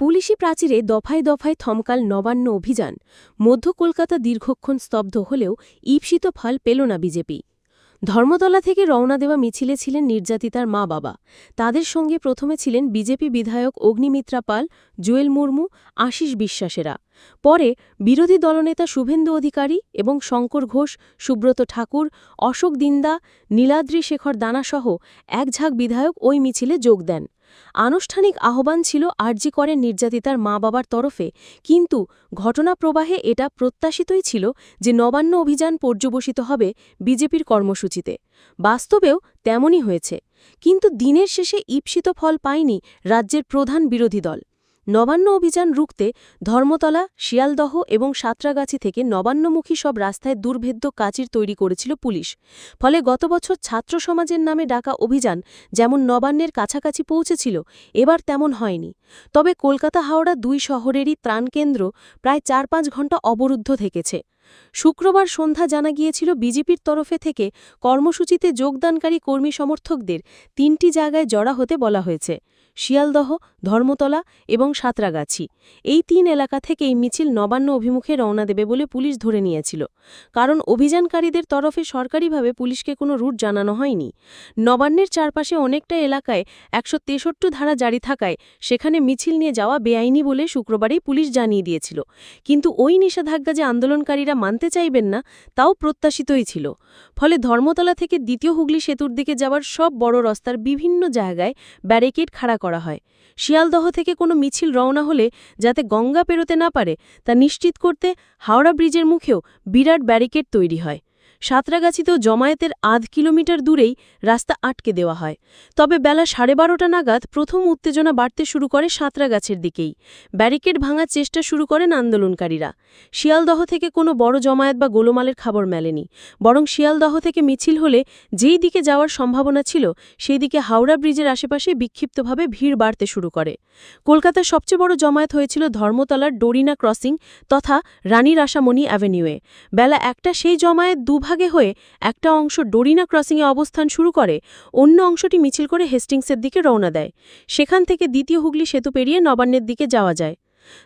পুলিশি প্রাচীরে দফায় দফায় থমকাল নবান্ন অভিযান। মধ্য কলকাতা দীর্ঘক্ষণ স্তব্ধ হলেও ঈপ্সিত ফল পেল না বিজেপি। ধর্মতলা থেকে রওনা দেওয়া মিছিলে ছিলেন নির্যাতিতার মা বাবা। তাদের সঙ্গে প্রথমে ছিলেন বিজেপি বিধায়ক অগ্নিমিত্রা পাল, জুয়েল মুর্মু, আশিস বিশ্বাসেরা। পরে বিরোধী দলনেতা শুভেন্দু অধিকারী এবং শঙ্কর ঘোষ, সুব্রত ঠাকুর, অশোক দিন্দা, নীলাদ্রি শেখর দানাসহ এক ঝাঁক বিধায়ক ওই মিছিলে যোগ দেন। আনুষ্ঠানিক আহ্বান ছিল আরজি করেন নির্যাতিতার মা বাবার তরফে, কিন্তু ঘটনা প্রবাহে এটা প্রত্যাশিতই ছিল যে নবান্ন অভিযান পর্যবসিত হবে বিজেপির কর্মসূচিতে। বাস্তবেও তেমনই হয়েছে। কিন্তু দিনের শেষে ঈপ্সিত ফল পায়নি রাজ্যের প্রধান বিরোধী দল। নবান্ন অভিযান রুখতে ধর্মতলা, শিয়ালদহ এবং সাঁতরাগাছি থেকে নবান্নমুখী সব রাস্তায় দুর্ভেদ্য কাচির তৈরি করেছিল পুলিশ। ফলে গত বছর ছাত্র সমাজের নামে ডাকা অভিযান যেমন নবান্নের কাছাকাছি পৌঁছেছিল, এবার তেমন হয়নি। তবে কলকাতা হাওড়া দুই শহরেরই ত্রাণকেন্দ্র প্রায় চার পাঁচ ঘণ্টা অবরুদ্ধ থেকেছে। শুক্রবার সন্ধ্যা জানা গিয়েছিল, বিজেপির তরফে থেকে কর্মসূচিতে যোগদানকারী কর্মী সমর্থকদের তিনটি জায়গায় জড়া হতে বলা হয়েছে। শিয়ালদহ, ধর্মতলা এবং সাঁতরাগাছি। এই তিন এলাকা থেকেই মিছিল নবান্ন অভিমুখে রওনা দেবে বলে পুলিশ ধরে নিয়েছিল। কারণ অভিযানকারীদের তরফে সরকারিভাবে পুলিশকে কোনো রুট জানানো হয়নি। নবান্নের চারপাশে অনেকটা এলাকায় একশো তেষট্টি ধারা জারি থাকায় সেখানে মিছিল নিয়ে যাওয়া বেআইনি বলে শুক্রবারেই পুলিশ জানিয়ে দিয়েছিল। কিন্তু ওই নিষেধাজ্ঞা যে আন্দোলনকারীরা মানতে চাইবেন না, তাও প্রত্যাশিতই ছিল। ফলে ধর্মতলা থেকে দ্বিতীয় হুগলি সেতুর দিকে যাওয়ার সব বড় রাস্তার বিভিন্ন জায়গায় ব্যারিকেড খাড়া হয়। শিয়ালদহ থেকে কোনো মিছিল রওনা হলে যাতে গঙ্গা পেরোতে না পারে, তা নিশ্চিত করতে হাওড়া ব্রিজের মুখেও বিরাট ব্যারিকেড তৈরি হয়। সাঁতরাগাছিতেও জমায়েতের আধ কিলোমিটার দূরেই রাস্তা আটকে দেওয়া হয়। তবে বেলা সাড়ে বারোটা নাগাদ প্রথম উত্তেজনা বাড়তে শুরু করে সাঁতরাগাছের দিকেই। ব্যারিকেড ভাঙার চেষ্টা শুরু করেন আন্দোলনকারীরা। শিয়ালদহ থেকে কোনো বড় জমায়েত বা গোলমালের খবর মেলেনি। বরং শিয়ালদহ থেকে মিছিল হলে যেই দিকে যাওয়ার সম্ভাবনা ছিল, সেই দিকে হাওড়া ব্রিজের আশেপাশে বিক্ষিপ্তভাবে ভিড় বাড়তে শুরু করে। কলকাতার সবচেয়ে বড় জমায়েত হয়েছিল ধর্মতলার ডোরিনা ক্রসিং তথা রানী রাসামণি অ্যাভিনিউয়ে। বেলা একটা সেই জমায়েত দুভাগে হয়ে একটা অংশ ডোরিনা ক্রসিংয়ে অবস্থান শুরু করে, অন্য অংশটি মিছিল করে হেস্টিংসের দিকে রওনা দেয়। সেখান থেকে দ্বিতীয় হুগলি সেতু পেরিয়ে নবান্নের দিকে যাওয়া যায়।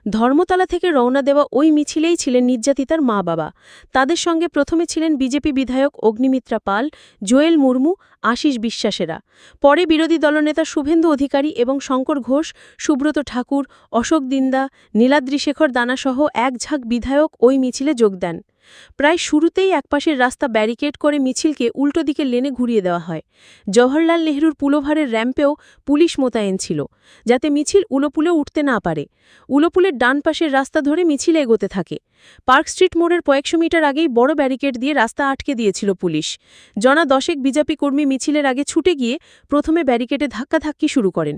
ধর্মতলা থেকে রওনা দেওয়া ওই মিছিলেই ছিলেন নির্যাতিতার মা বাবা তাদের সঙ্গে প্রথমে ছিলেন বিজেপি বিধায়ক অগ্নিমিত্রা পাল, জোয়েল মুর্মু, আশিস বিশ্বাসেরা। পরে বিরোধী দলনেতা শুভেন্দু অধিকারী এবং শঙ্কর ঘোষ, সুব্রত ঠাকুর, অশোক দিন্দা, নীলাদ্রিশেখর দানাসহ এক ঝাঁক বিধায়ক ওই মিছিলে যোগ দেন। প্রায় শুরুতেই একপাশের রাস্তা ব্যারিকেড করে মিছিলকে উল্টো দিকে লেনে ঘুরিয়ে দেওয়া হয়। জওহরলাল নেহরুর পুলোভারের র্যাম্পেও পুলিশ মোতায়েন ছিল, যাতে মিছিল উলোপুলে উঠতে না পারে। উলোপুলের ডান পাশের রাস্তা ধরে মিছিল এগোতে থাকে। পার্ক স্ট্রিট মোড়ের কয়েকশো মিটার আগেই বড় ব্যারিকেড দিয়ে রাস্তা আটকে দিয়েছিল পুলিশ। জনা দশেক বিজেপি কর্মী মিছিলের আগে ছুটে গিয়ে প্রথমে ব্যারিকেডে ধাক্কাধাক্কি শুরু করেন।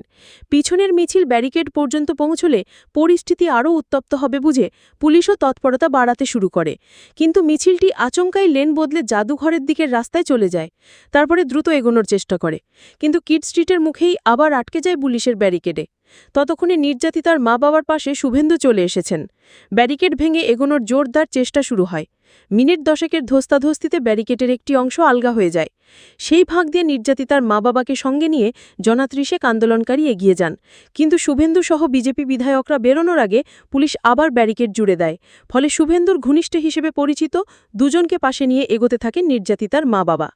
পিছনের মিছিল ব্যারিকেড পর্যন্ত পৌঁছলে পরিস্থিতি আরও উত্তপ্ত হবে বুঝে পুলিশও তৎপরতা বাড়াতে শুরু করে। কিন্তু মিছিলটি আচমকাই লেন বদলে জাদুঘরের দিকের রাস্তায় চলে যায়, তারপরে দ্রুত এগোনোর চেষ্টা করে। কিন্তু কিড স্ট্রিটের মুখেই আবার আটকে যায় পুলিশের ব্যারিকেডে। ততক্ষণে নির্যাতিতার মা বাবার পাশে শুভেন্দু চলে এসেছেন। ব্যারিকেড ভেঙে এগোনোর জোরদার চেষ্টা শুরু হয়। মিনিট দশেকের ধস্তাধস্তিতে ব্যারিকেটের একটি অংশ আলগা হয়ে যায়। সেই ভাগ দিয়ে নির্যাতিতার মা বাবাকে সঙ্গে নিয়ে জনাত্রিশেক আন্দোলনকারী এগিয়ে যান। কিন্তু শুভেন্দু সহ বিজেপি বিধায়করা বেরোনোর আগে পুলিশ আবার ব্যারিকেড জুড়ে দেয়। ফলে শুভেন্দুর ঘনিষ্ঠ হিসেবে পরিচিত দুজনকে পাশে নিয়ে এগোতে থাকেন নির্যাতিতার মা বাবা।